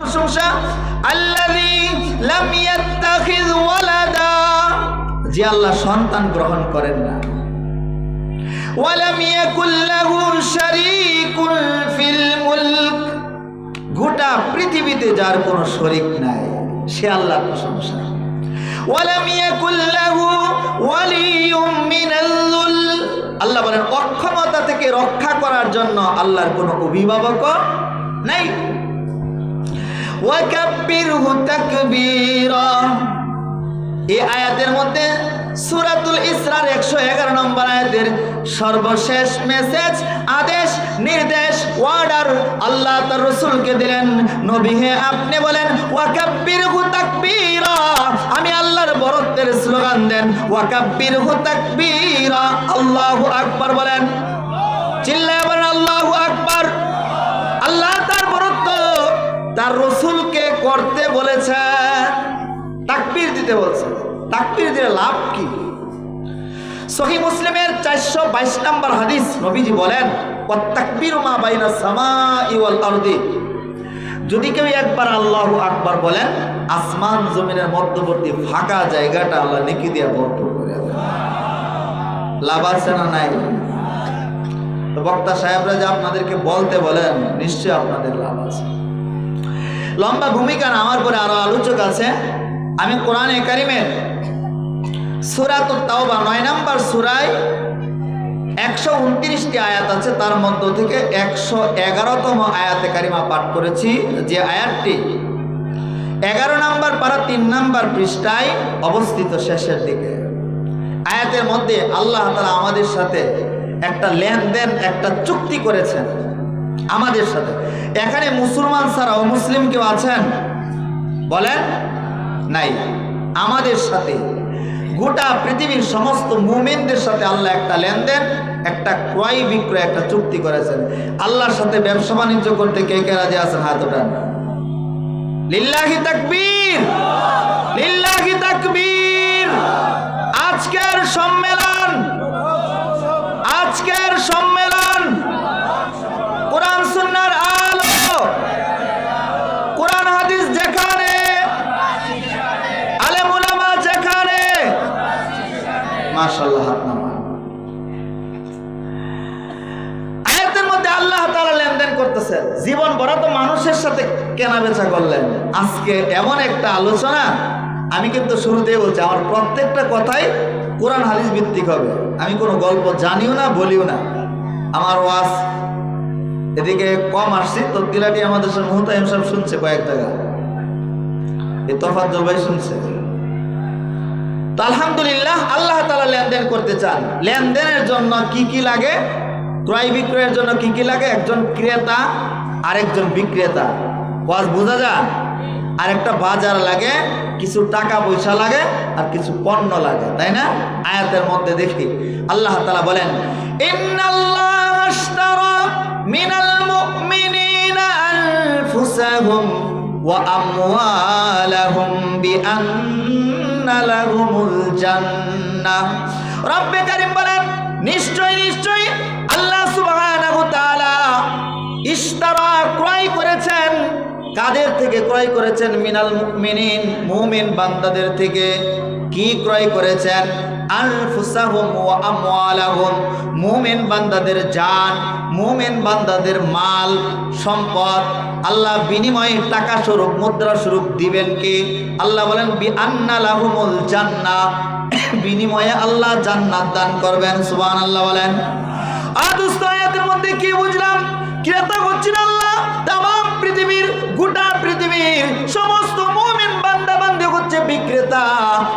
প্রশংসা যে আল্লাহ সন্তান গ্রহণ করেন না। মুলক। গোটা পৃথিবীতে যার কোনো শরীক নাই, সে আল্লাহর প্রশংসা। ওয়ালাম ইয়াকুল লাহু ওয়ালিয়ুম মিনাল যুল। আল্লাহ বলেন, অক্ষমতা থেকে রক্ষা করার জন্য আল্লাহর কোনো অভিভাবক নাই। আয়াতের মধ্যে সুরাতুল ইসরার একশো এগারো নম্বর আয়াতের সর্বশেষ মেসেজ, আদেশ, নির্দেশ ওয়ার্ডার আল্লাহ তার রসুলকে দিলেন। নবী হে, আপনি বলেন ওয়াকাব্বির হু তাকবীরা। আমি আল্লাহর বরত্বের স্লোগান দেন ওয়াকাব্বির হু তাকবীরা। আল্লাহু আকবার বলেন। চিল্লায় তার রসুলকে করতে বলেছে, তাকবীর দিতে বলছে। তাকবীর দিলে লাভ কি? সহি মুসলিমের চারশো বাইশ নম্বর হাদিস নবীজি বলেন তাকবীর মা বাইনা সামা আরদি। যদি কেউ একবার আল্লাহ আকবার বলেন, আসমান জমিনের মধ্যবর্তী ফাঁকা জায়গাটা আল্লাহ নেকি দিয়ে ভরপুর করে লাভ আছে না নাই? বক্তা সাহেবরা যে আপনাদেরকে বলতে বলেন নিশ্চয় আপনাদের লাভ আছে। লম্বা ভূমিকা আমার পরে আরও আলোচক আছে। আমি কোরআন কারিমের সুরাত তাওবা নয় নাম্বার সুরায় একশো উনত্রিশটি আয়াত আছে, তার মধ্য থেকে একশো এগারোতম আয়াতে কারিমা পাঠ করেছি। যে আয়াতটি এগারো নাম্বার পারা তিন নাম্বার পৃষ্ঠায় অবস্থিত শেষের দিকে। আয়াতের মধ্যে আল্লাহ তালা আমাদের সাথে একটা লেনদেন, একটা চুক্তি করেছেন। আমাদের সাথে। এখানে মুসলমান ছাড়া মুসলিম কেউ আছেন? বলেন, নাই। আমাদের সাথে। গোটা পৃথিবীর সমস্ত মুমিনদের সাথে আল্লাহ একটা লেনদেন, একটা ক্রয় বিক্রয়, একটা চুক্তি করেছেন। আল্লাহর সাথে ব্যবসা বাণিজ্য করতে কে কে রাজি আছেন? হাত ওঠান। লিল্লাহি তাকবীর! লিল্লাহি তাকবীর! আজকের সম্মেলন আজকের সম্মেলন জীবন তো মানুষের সাথে কেনা বেচা করলেন। আজকে এমন একটা আলোচনা, আমি কিন্তু শুরুতেই বলছি, আমার প্রত্যেকটা কথাই কোরআন হাদিস ভিত্তিক হবে। আমি কোনো গল্প জানিও না, বলিও না। আমার ওয়াজ এদিকে কম আসছি তো তিলাটি আমাদের সাথে মুহতাইম সাহেব শুনছে কয়েক জায়গা এ তফাত জলবাই শুনছে। আলহামদুলিল্লাহ আল্লাহ তালা লেনদেন করতে চান। লেনদেনের জন্য কি কি লাগে? ক্রয় বিক্রয়ের জন্য কি কি লাগে? একজন ক্রেতা, আরেকজন বিক্রেতা। ওয়াজ বোঝা যায়? আর একটা বাজার লাগে, কিছু টাকা পয়সা লাগে আর কিছু পণ্য লাগে, তাই না? আয়াতের মধ্যে দেখি। আল্লাহ তালা বলেন আনফুসাহুম ওয়া নিশ্চয় নিশ্চয় আল্লাহ ক্রয় কাদের থেকে ক্রয় করেছেন? মিনাল মুমিনিন, মুমিন বান্দাদের থেকে। কি ক্রয় করেছেন? আনফুসাহুম ওয়া আমওয়ালাহুম। মুমিন বান্দাদের জান, মুমিন বান্দাদের মাল, সম্পদ। আল্লাহ বিনিময়ে টাকা স্বরূপ, মুদ্রা স্বরূপ দিবেন কি? আল্লাহ বলেন বি আন্না লাহুমুল জান্নাহ বিনিময়ে আল্লাহ জান্নাত দান করবেন, সুবহানাল্লাহ বলেন। আদুস্ত আয়াতের মধ্যে কি বুঝলাম? ক্রেতা হচ্ছেন আল্লাহ পৃথিবীর, গোটা পৃথিবীর সমস্ত মোমেন বান্দা বান্দে হচ্ছে বিক্রেতা।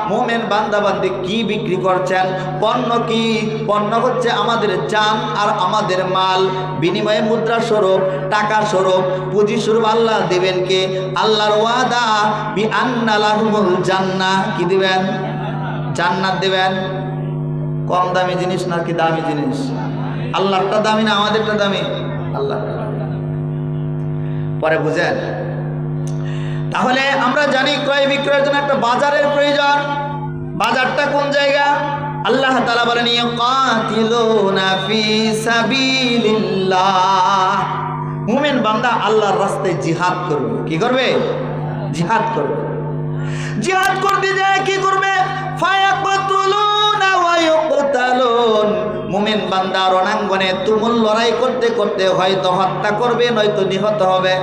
মোমেন বান্দা বান্দে কি বিক্রি করছেন? পণ্য কি? পণ্য হচ্ছে আমাদের জান আর আমাদের মাল। বিনিময়ে মুদ্রা স্বরূপ, টাকা স্বরূপ, পুঁজি স্বরূপ আল্লাহ দেবেন কে? আল্লাহর ওয়াদা, বি আন্না আন্নালাহুমুল জান্নাহ কি দিবেন? জান্নাত দেবেন। কম দামি জিনিস নাকি দামি জিনিস? আল্লাহটা দামি না আমাদেরটা দামি? আল্লাহ পরে বুঝেন। তাহলে আমরা জানি ক্রয় বিক্রয়ের জন্য একটা বাজারের প্রয়োজন। বাজারটা কোন জায়গা? আল্লাহ তালা সাবিলিল্লাহ। মুমিন বান্দা আল্লাহর রাস্তায় জিহাদ করবে। কি করবে? জিহাদ করবে। জিহাদ করতে যায় কি করবে? ফায়াকতুলুনা ওয়া মুমিন বান্দা রণাঙ্গনে তুমুল লড়াই করতে করতে হয়তো হত্যা করবে নয়তো নিহত হবে।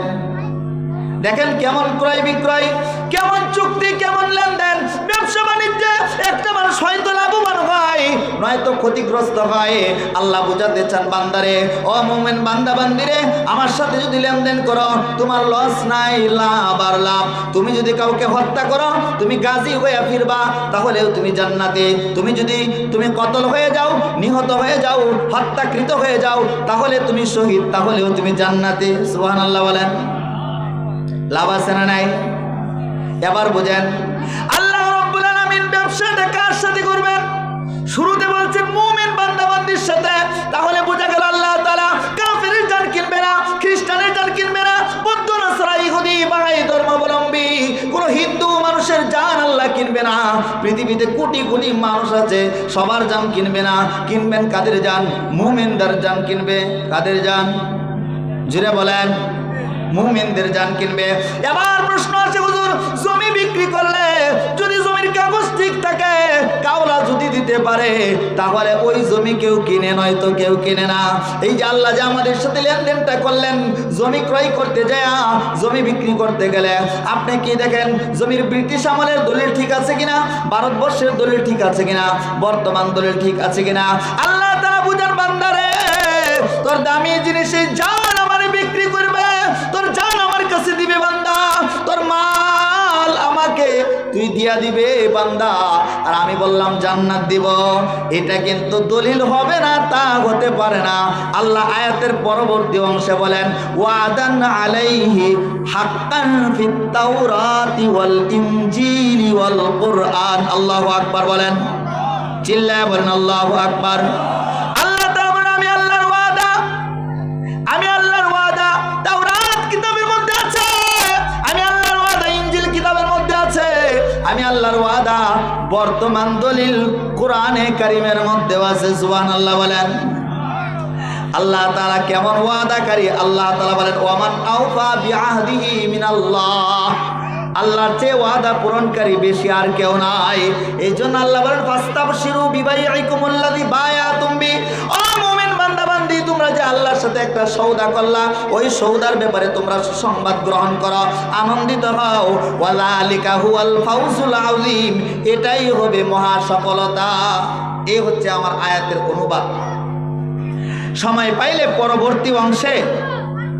দেখেন কেমন ক্রয় বিক্রয়, কেমন চুক্তি, কেমন লেনদেন, ব্যবসা বাণিজ্যে, একটা মানুষ হয়তো লাভবান হয়, নয়তো ক্ষতিগ্রস্ত হয়। আল্লাহ বুঝাতে চান, বান্দারে, ও মোমেন বান্দা, বান্দিরে, আমার সাথে যদি লেনদেন করো, তোমার লস নাই, লাভ আর লাভ। তুমি যদি কাউকে হত্যা করো, তুমি গাজী হয়ে ফিরবা, তাহলেও তুমি জান্নাতে। তুমি যদি, তুমি কতল হয়ে যাও, নিহত হয়ে যাও, হত্যাকৃত হয়ে যাও, তাহলে তুমি শহীদ, তাহলেও তুমি জান্নাতে। সুহান আল্লাহ বলেন। লাভ আছে না নাই? এবার বোঝেন। আল্লাহ রাব্বুল ব্যবসাটা কার সাথে করবেন? শুরুতে বলছেন মুমিন বান্দাবান্দির সাথে। তাহলে বোঝা গেল আল্লাহ তাআলা কাফিরের জান কিনবে না, খ্রিস্টানের জান কিনবে না, বৌদ্ধ, নাসারা, ইহুদি, বাঙালি ধর্মাবলম্বী, কোন হিন্দু মানুষের জান আল্লাহ কিনবে না। পৃথিবীতে কোটি কোটি মানুষ আছে, সবার জান কিনবে না। কিনবেন কাদের জান? মুমিনদের জান কিনবে কাদের জান? জুড়ে বলেন। মুমিনদের জান কিনবে। এবার প্রশ্ন আছে, হুজুর, জমি বিক্রি করলে যদি জমির কাগজ ঠিক থাকে, কাওলা যদি দিতে পারে, তাহলে ওই জমি কেউ কিনে নয়তো কেউ কিনে না। এই যে আল্লাহ যে আমাদের সাথে লেনদেনটা করলেন, জমি ক্রয় করতে যায়, জমি বিক্রি করতে গেলে, আপনি কি দেখেন, জমির ব্রিটিশ আমলের দলিল ঠিক আছে কিনা, ভারতবর্ষের দলিল ঠিক আছে কিনা, বর্তমান দলিল ঠিক আছে কিনা? আল্লাহ তারা বুঝার বান্দারে, তোর দামি জিনিসের জান বিক্রি করবে, তোর জান আমার কাছে দিবে বান্দা, তোর মাল আমাকে তুই দিয়া দিবে বান্দা। আর আমি বললাম, জান্নাত দিব। এটা কিন্তু দলিল হবে না, তা হতে পারে না। আল্লাহ আয়াতের পরবর্তী অংশে বলেন, ওয়াদান আলাইহি হাক্কান ফিত তাওরাতি ওয়াল ইনজিলি ওয়াল কুরআন। আল্লাহু আকবার বলেন। চিল্লায় বলেন, আল্লাহু আকবার। আল্লাহর ওয়াদা, বর্তমান দলিল কোরআনে কারিমের মধ্যেও আছে, সুবহানাল্লাহ বলেন। আল্লাহ তাআলা কেমন ওয়াদাকারী? আল্লাহ তাআলা বলেন, ওয়ামান আউফা বিআহদিহি মিনাল্লাহ। আল্লাহর চেয়ে ওয়াদা পূরণকারী বেশি আর কেউ নাই। এই জন্য আল্লাহ বলেন, ফাস্তাবশিরু বিবাইআইকুমুল্লাযী বায়াতুম বি তোমরা যে আল্লাহর সাথে একটা সৌদা করলা, ওই সৌদার ব্যাপারে তোমরা সুসংবাদ গ্রহণ করো। আনন্দিত হও। ওয়ালালিকা হুয়াল ফাউজুল এটাই হবে মহা সফলতা। এই হচ্ছে আমার আয়াতের অনুবাদ। সময় পাইলে পরবর্তী অংশে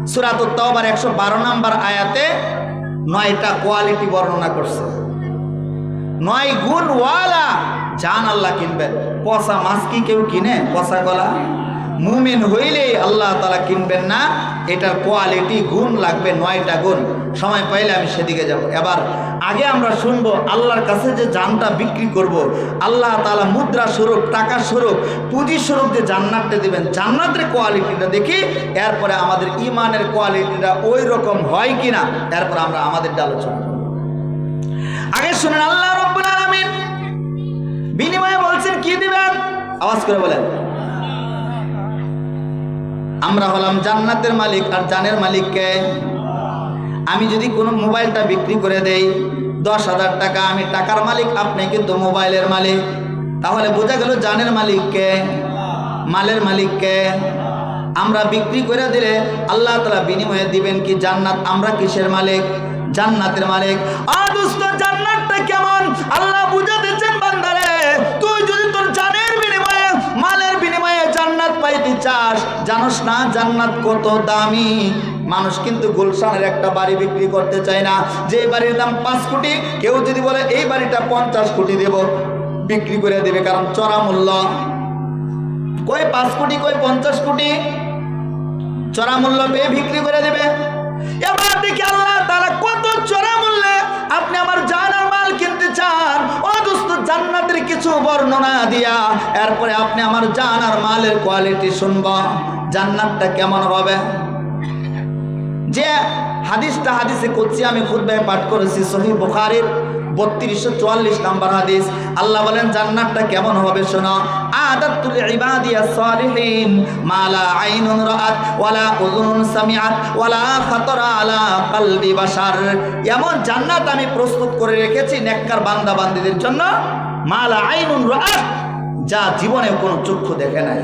সুরাত তওবার একশো বারো নম্বর আয়াতে নয়টা কোয়ালিটি বর্ণনা করছে। নয় গুণ ওয়ালা, জান আল্লাহ কিনবেন। পচা মাছ কি কেউ কিনে? পচা গলা? মুমিন হইলেই আল্লাহ তালা কিনবেন না। এটার কোয়ালিটি গুণ লাগবে নয়টা গুণ। সময় পাইলে আমি সেদিকে যাব। এবার আগে আমরা শুনব আল্লাহর কাছে যে জানটা বিক্রি করব। আল্লাহ তালা মুদ্রা স্বরূপ, টাকা স্বরূপ, পুঁজি স্বরূপ যে জান্নাতটা দিবেন। জান্নাতের কোয়ালিটিটা দেখি, এরপরে আমাদের ইমানের কোয়ালিটিটা ওই রকম হয় কিনা, এরপর আমরা আমাদের আলোচনা। আগে শুনেন, আল্লাহ রব্বুল আলামিন বিনিময়ে বলছেন, কি দিবেন? আওয়াজ করে বলেন। আমরা হলাম জান্নাতের মালিক আর জানের মালিককে আমি যদি কোনো মোবাইলটা বিক্রি করে দেই, দশ হাজার টাকা আমি টাকার মালিক, আপনি কিন্তু মোবাইলের মালিক। তাহলে বোঝা গেল জানের মালিককে মালের মালিককে আমরা বিক্রি করে দিলে আল্লাহ তালা বিনিময়ে দিবেন কি জান্নাত? আমরা কিসের মালিক? জান্নাতের মালিক। আদুস্ত জান্নাতটা কেমন? আল্লাহ বুঝাতেছেন পাইতে চাস, জানোস না জান্নাত কত দামি? মানুষ কিন্তু গুলশানের একটা বাড়ি বিক্রি করতে চায় না। যে বাড়ির দাম পাঁচ কোটি, কেউ যদি বলে, এই বাড়িটা পঞ্চাশ কোটি দেব। বিক্রি করে দেবে, কারণ চড়া মূল্য। কই পাঁচ কোটি, কই পঞ্চাশ কোটি? চড়া মূল্য পেয়ে বিক্রি করে দেবে। এবার দেখি আল্লাহ তারা কত চড়া মূল্যে আপনি আমার জান আর মাল কিনতে চান। জান্নাতের কিছু বর্ণনা দিয়া এরপরে আপনি আমার জান আর মালের কোয়ালিটি শুনব। জান্নাতটা কেমন হবে? যে হাদিসটা হাদিসে করছি আমি খুদ্ায় পাঠ করেছি সহি বুখারীর বত্রিশশো চুয়াল্লিশ নাম্বার হাদিস। আল্লাহ বলেন, জান্নাতটা কেমন হবে শোনো। আদাতুল ইবাদিয়া সালিহিন মালা আইনুন রাআত, ওয়ালা উযুনুন সামিআত, ওয়ালা খাতারা আলা কলবি বাশার। এমন জান্নাত আমি প্রস্তুত করে রেখেছি নেককার বান্দা বান্দীদের জন্য মালা আইনুন রাআত, যা জীবনে কোনো চক্ষু দেখে নাই।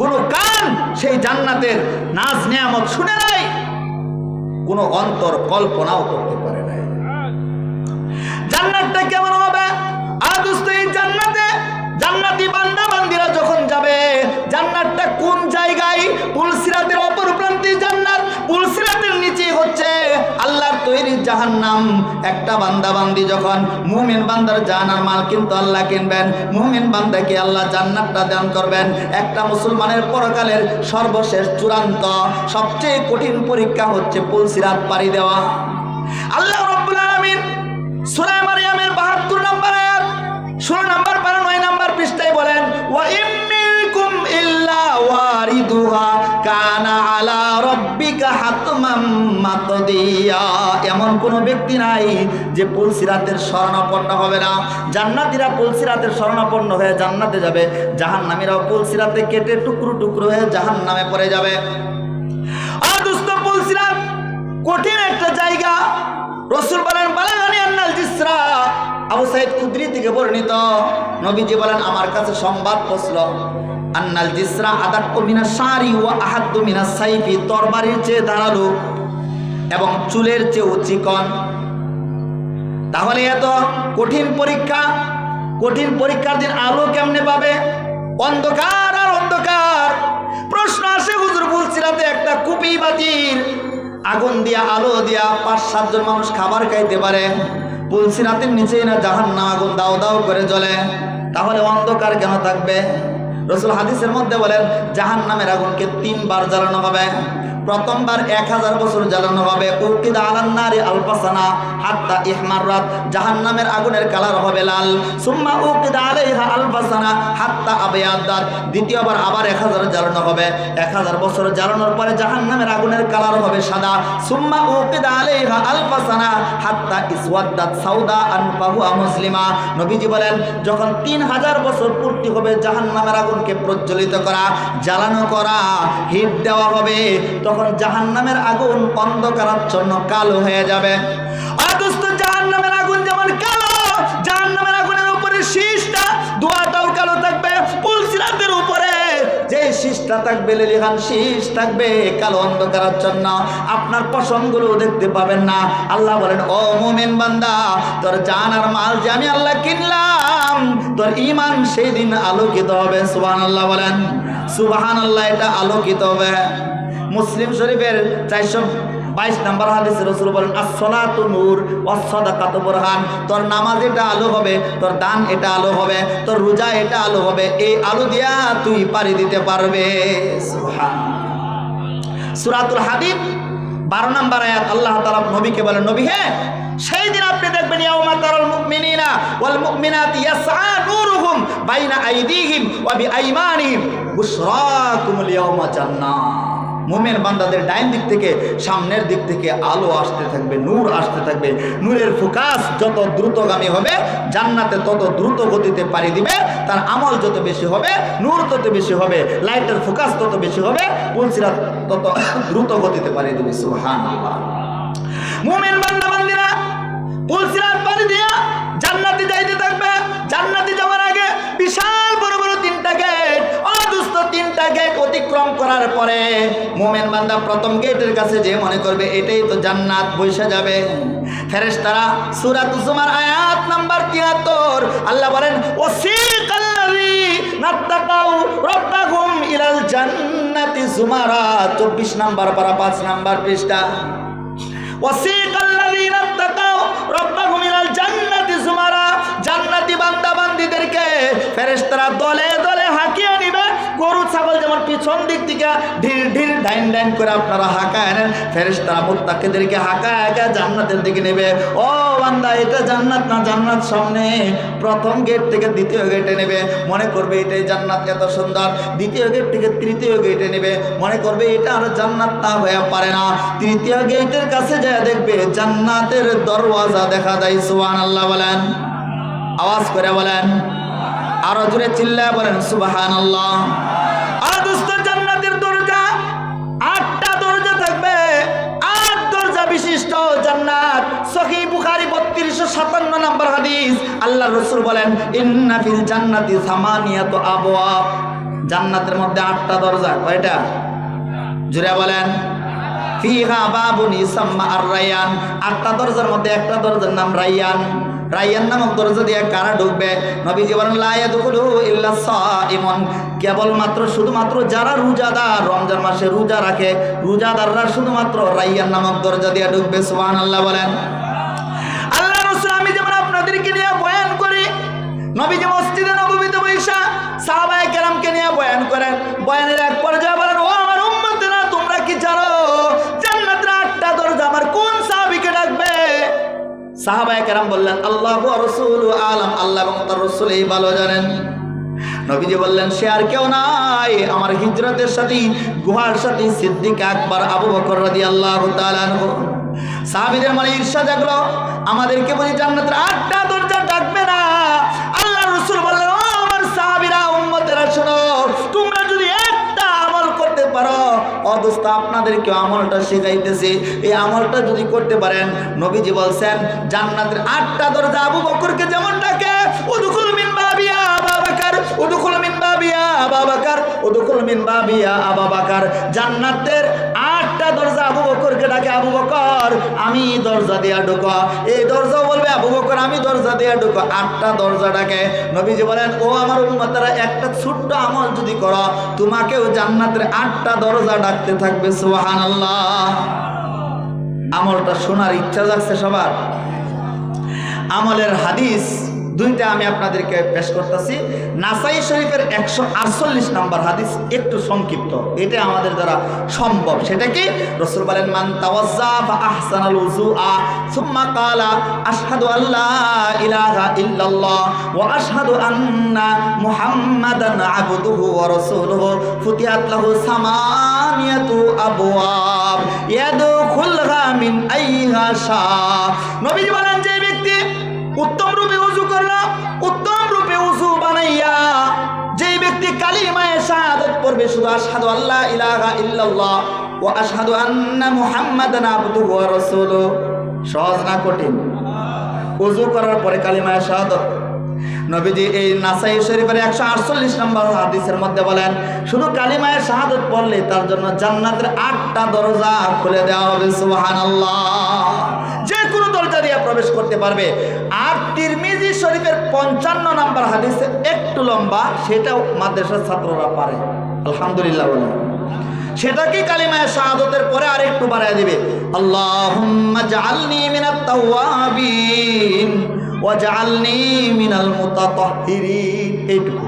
কোনো কান সেই জান্নাতের নাজ নিয়ামত শুনে নাই। কোনো অন্তর কল্পনাও করতে পারে আল্লাহর নাম একটা বান্দা বান্দি যখন মুমিন বান্দার জাহানার মাল কিন্তু আল্লাহ কিনবেন, মুমিন বান্দাকে আল্লাহ জান্নাতটা দান করবেন। একটা মুসলমানের পরকালের সর্বশেষ চূড়ান্ত, সবচেয়ে কঠিন পরীক্ষা হচ্ছে পুলসিরাত পাড়ি দেওয়া। আল্লাহ রব্বুল আলামিন সূরা এমন কোন ব্যক্তি নাই যে পুলসিরাতের হবে না। পুলসিরাতের হয়ে জান্নাতে যাবে। পুলসিরাতে কেটে টুকরো টুকরো হয়ে জাহান্নামে পড়ে যাবে। আর কঠিন একটা জায়গা। রসুল বলেন, বালাগানি আন্নাল জিসরা। আবু সাইদ খুদ্রি থেকে বর্ণিত। নবীজি বলেন, আমার কাছে সংবাদ পৌঁছল। আন্নাল জিসরা আদাক্কু মিনা সারি ও আহাদ্দু মিনা সাইফি, তরবারির চেয়ে ধারালো এবং চুলের চেয়েও চিকন। তাহলে এত কঠিন পরীক্ষা, কঠিন পরীক্ষার দিন আলো কেমনে পাবে? অন্ধকার আর অন্ধকার। প্রশ্ন আসে, হুজুর বলছিলাতে একটা কুপি বাতির। আগুন দিয়া, আলো দিয়া পাঁচ, সাতজন মানুষ খাবার খাইতে পারে। পুলসি রাতের নিচেই না জাহান না আগুন দাও দাও করে জ্বলে। তাহলে অন্ধকার কেন থাকবে? রসুল হাদিসের মধ্যে বলেন জাহান নামের আগুনকে তিনবার জ্বালানো হবে। প্রথমবার এক হাজার বছর জ্বালানো হবে। উকিদ আলান্নারি আলপাসানা হাত্তা ইহমাররাত জাহান নামের আগুনের কালার হবে লাল। সুম্মা উকিদ আলাইহা আলপাসানা হাত্তা আবিয়াদ্দাত দ্বিতীয়বার আবার এক হাজার জ্বালানো হবে। এক হাজার বছর জ্বালানোর পরে জাহান নামের আগুনের কালার হবে সাদা। সুম্মা উকিদ আলাইহা আলপাসানা হাত্তা ইসওয়াদ্দাত সাউদা আনফাহুয়া মুসলিমা। নবীজি বলেন, যখন তিন হাজার বছর পূর্তি হবে জাহান নামের আগুনকে প্রজ্বলিত করা, জ্বালানো করা, হিট দেওয়া হবে, তখন জাহান নামের আগুন অন্ধকারাচ্ছন্ন কালো হয়ে যাবে। আগুন যেমন কালো আগুনের উপরে কালো থাকবে উপরে। যে থাকবে থাকবে কালো আপনার দেখতে পাবেন না। আল্লাহ বলেন, ও মোমেন বান্দা, তোর আর মাল যে আমি আল্লাহ কিনলাম, তোর ইমান সেই দিন হবে। সুবাহান আল্লাহ বলেন। সুবাহান আল্লাহ এটা আলোকিত হবে। মুসলিম শরীফের চারশো বাইশ নাম্বার হাদিস রসুল বলেন আসলাতু নূর অসদাকাত বোরহান। তোর নামাজ এটা আলো হবে, তোর দান এটা আলো হবে, তোর রোজা এটা আলো হবে, এই আলো দিয়া তুই পারি দিতে পারবে। সুরাতুল হাবিব, বারো নাম্বার আয়াত, আল্লাহ তাআলা নবীকে বলেন, নবী হ্যাঁ সেই দিন আপনি দেখবেন, ইয়াউমা তারাল মুমিনিনা ওয়াল মুমিনাতি ইয়াসআ নূরুহুম বাইনা আইদিহিম ওয়া বিআইমানিহিম। বুশরাকুমুল ইয়াউমা জান্নাত। মোমেন বান্দাদের ডাইন দিক থেকে, সামনের দিক থেকে আলো আসতে থাকবে, নূর আসতে থাকবে। নূরের ফোকাস যত দ্রুতগামী হবে, জান্নাতে তত দ্রুত গতিতে পাড়ি দিবে, তার আমল যত বেশি হবে, নূর তত বেশি হবে, লাইটের ফোকাস তত বেশি হবে পুলসিরা তত দ্রুত গতিতে পাড়ি দিবে সুহান মোমেন বান্দা বান্দিরা পুলসিরাত পাড়ি দিয়া জান্নাতে যাইতে থাকবে। অতিক্রম করার পরে মোমেন বান্দা প্রথম গেটের কাছে যে মনে করবে, এটাই তো জান্নাত বসে যাবে। ফেরেশতারা সূরাত জুমার আয়াত নাম্বার 73 আল্লাহ বলেন জুমারা 24 নাম্বার পারা 5 নাম্বার পৃষ্ঠা। পিছন দিক থেকে ঢিল ঢিল ডাইন ডাইন করে আপনারা হাঁকায় আনেন ফেরেশতারা মুত্তাকিদেরকে হাঁকায় হাঁকায় জান্নাতের দিকে নেবে। ও বান্দা, এটা জান্নাত না জান্নাত সামনে? প্রথম গেট থেকে দ্বিতীয় গেটে নেবে। মনে করবে এটাই জান্নাত, এত সুন্দর। দ্বিতীয় গেট থেকে তৃতীয় গেটে নেবে। মনে করবে এটা আর জান্নাত না হয়ে পারে না। তৃতীয় গেটের কাছে যায় দেখবে জান্নাতের দরওয়াজা দেখা যায় সুবহান আল্লাহ বলেন। আওয়াজ করে বলেন। আরও জোরে চিল্লায় বলেন সুবাহান আল্লাহ আর জান্নাতের দরজা, আটটা দরজা থাকবে। আট দরজা বিশিষ্ট জান্নাত। সহি বুখারি বত্রিশশো সাতান্ন নম্বর হাদিস। আল্লাহ রসুল বলেন, ইন্না ফিল জান্নাতি সামানিয়াত আবওয়াব। জান্নাতের মধ্যে আটটা দরজা, কয়টা? জুড়ে বলেন, ফিহা বাবুন ইসাম্মা আর রায়ান। আটটা দরজার মধ্যে একটা দরজার নাম রাইয়ান রাইয়ান নামক দরজা দিয়ে কারা ঢুকবে নবীজি বলেন, লা ইয়াদখুলু ইল্লা সাইমুন কেবলমাত্র, শুধুমাত্র যারা রোজাদার, রমজান মাসে রোজা রাখে, রোজাদাররা শুধুমাত্র রাইয়ান নামক দরজা দিয়ে ঢুকবে সুবহানাল্লাহ বলেন। আল্লাহ রাসূল, আমি যেমন আপনাদেরকে নিয়ে বয়ান করি, নবীজি মসজিদে নববীতে বৈশা সাহাবায়ে কেরামকে নিয়ে বয়ান করেন। বয়ানের সাহাবায়ে কেরাম বললেন, আল্লাহ রসুল আলম, আল্লাহ এবং তার রসুল এই ভালো জানেন। নবীজি বললেন, সে আর কেউ নাই। আমার হিজরতের সাথে, গুহার সাথে সিদ্দিক আকবর আবু বকর রাদি আল্লাহ সাহাবিদের মানে ঈর্ষা জাগলো। আমাদেরকে বলি জান্নাতের অবস্থ আপনাদেরকে আমলটা শেখাইতেছে। এই আমলটা যদি করতে পারেন, নবীজি বলছেন, জান্নাতের আটটা দরজা আবু বকরকে যেমন ডাকে উদুকুল মিন বাবিয়া বাবাকার উদুকুল মিন বাবিয়া বাবাকার উদুকুল মিন বাবিয়া আবাবাকার জান্নাতের আটটা দরজা আবু বকরকে ডাকে, আবু বকর, আমি দরজা দিয়া ঢুকো। এই দরজা বলবে, আবু বকর, আমি দরজা দিয়া ঢুকো। আটটা দরজা ডাকে। নবীজি বলেন, ও আমার উম্মতেরা, একটা ছোট্ট আমল যদি করো, তোমাকেও জান্নাতের আটটা দরজা ডাকতে থাকবে, সুবহানাল্লাহ। আমলটা শোনার ইচ্ছা যাচ্ছে সবার। আমলের হাদিস দুইটা আমি আপনাদেরকে পেশ করতেছি। নাসাই শরীফের একশো আটচল্লিশ নাম্বার হাদিস একটু সংক্ষিপ্ত। এটা আমাদের দ্বারা সম্ভব। সেটা কি? রসুল বলেন, মান যে ব্যক্তি উত্তম রূপে পড়বে শুধু আশহাদু আল্লাহ ইলাহা ইল্লাল্লাহ ওয়া আশহাদু আন্না মুহাম্মাদান আবদুহু ওয়া রাসূলুহু। সহজ না কঠিন? উজু করার পরে কালিমায়ে শাহাদাত। নবীজি এই নাসাই শরীফের একশো আটচল্লিশ নম্বর হাদিসের মধ্যে বলেন, শুধু কালিমায়ের শাহাদত পড়লে তার জন্য জান্নাতের আটটা দরজা খুলে দেওয়া হবে, সুবহানাল্লাহ। যে কোনো দরজা দিয়ে প্রবেশ করতে পারবে। আর তিরমিজি শরীফের পঞ্চান্ন নম্বর হাদিসে একটু লম্বা, সেটাও মাদ্রাসার ছাত্ররা পারে। আলহামদুলিল্লাহ বলে। সেটা কি কালিমায় শাহাদতের পরে আর একটু বাড়ায় দিবে? আল্লাহুম্মা জাআলনি মিনাত তাওয়াবিন ওয়া জাআলনি মিনাল মুতাতাহহিরিন এইটুকু।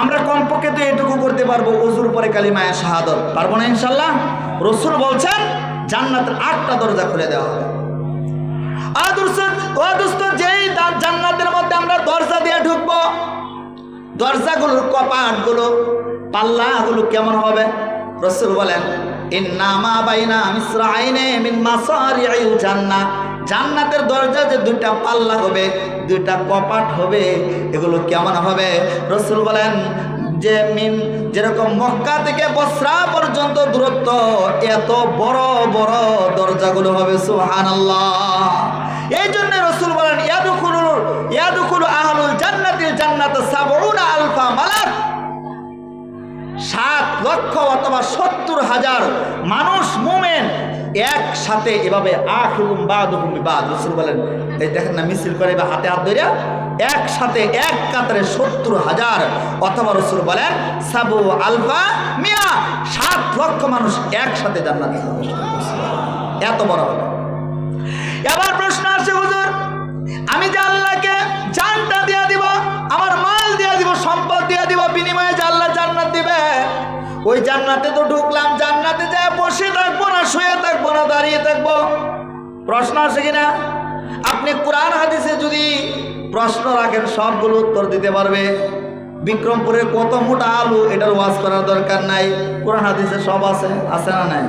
আমরা কমপক্ষে তো এটুকু করতে পারব অজুর পরে কালিমায় শাহাদত। পারব না ইনশাল্লাহ রসুল বলছেন, জান্নাতের আটটা দরজা খুলে দেওয়া হবে। আদর্শ ও দোস্ত, যেই জান্নাতের মধ্যে আমরা দরজা দিয়ে ঢুকবো দরজাগুলোর কপাটগুলো, পাল্লাগুলো কেমন হবে? রসুল বলেন জান্নাতের দরজা যে দুইটা পাল্লা হবে, দুইটা কপাট হবে, এগুলো কেমন হবে? রসুল বলেন, যে মিন, যেরকম মক্কা থেকে বসরা পর্যন্ত দূরত্ব, এত বড় বড় দরজাগুলো হবে, সুবহানাল্লাহ। এই জন্য রসুল বলেন ইয়াদুকুলু ইয়াদুকুলু আহলুল জান্নাতিল জান্নাত মালাক সাত লক্ষ অথবা সত্তর হাজার মানুষ, মুমেন, একসাথে এভাবে আখুম বাদুকুম বাদ রসুল বলেন, এই দেখেন না, মিছিল করে বা হাতে হাত ধরে একসাথে এক কাতারে সত্তর হাজার অথবা রসুল বলেন, সাবু আলফা মিয়া, সাত লক্ষ মানুষ একসাথে জান্নাতে এত বড় হবে এবার প্রশ্ন আসে, হুজুর, আমি যে ওই জান্নাতে তো ঢুকলাম, জান্নাতে যায় বসে থাকব না, শুয়ে থাকব না, দাঁড়িয়ে থাকব। প্রশ্ন আছে কিনা? আপনি কোরআন, হাদিসে যদি প্রশ্ন রাখেন, সবগুলো উত্তর দিতে পারবে। বিক্রমপুরের কত মোটা আলু, এটার ওয়াজ করার দরকার নাই। কোরআন, হাদিসে সব আছে আছে না নাই?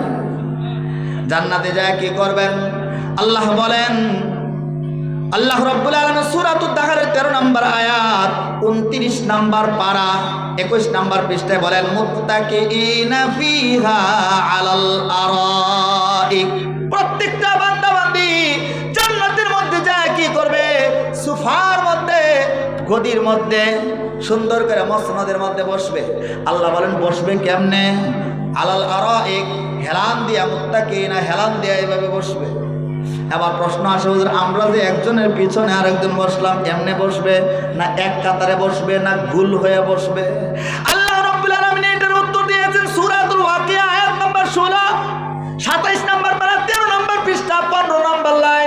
জান্নাতে যায় কি করবেন? আল্লাহ বলেন আল্লাহ রব্বুল আলামিন সূরাতুদ দাহরের 13 নম্বর আয়াত 29 নম্বর পারা 21 নম্বর পৃষ্ঠায় বলেন আরাইক। প্রত্যেকটা বান্দা বান্দি জান্নাতের মধ্যে যায়, কি করবে? সুফার মধ্যে, গদির মধ্যে, সুন্দর করে মসনদের মধ্যে বসবে। আল্লাহ বলেন, বসবে কেমনে? আলাল আরাইক, হেলান দিয়া মুত্তাকিইনা হেলান দিয়া এইভাবে বসবে। এবার প্রশ্ন আসে, হুজুর, আমরা যে একজনের পিছনে আর একজন বসলাম, এমনে বসবে, না এক কাতারে বসবে, না গুল হয়ে বসবে? আল্লাহ রব্বুল আলামিন এটার উত্তর দিয়েছেন সূরাতুল ওয়াকিয়া, আয়াত নম্বর 16 27 নম্বর তেরো 13 নম্বর পৃষ্ঠা 15 নম্বর লাইন।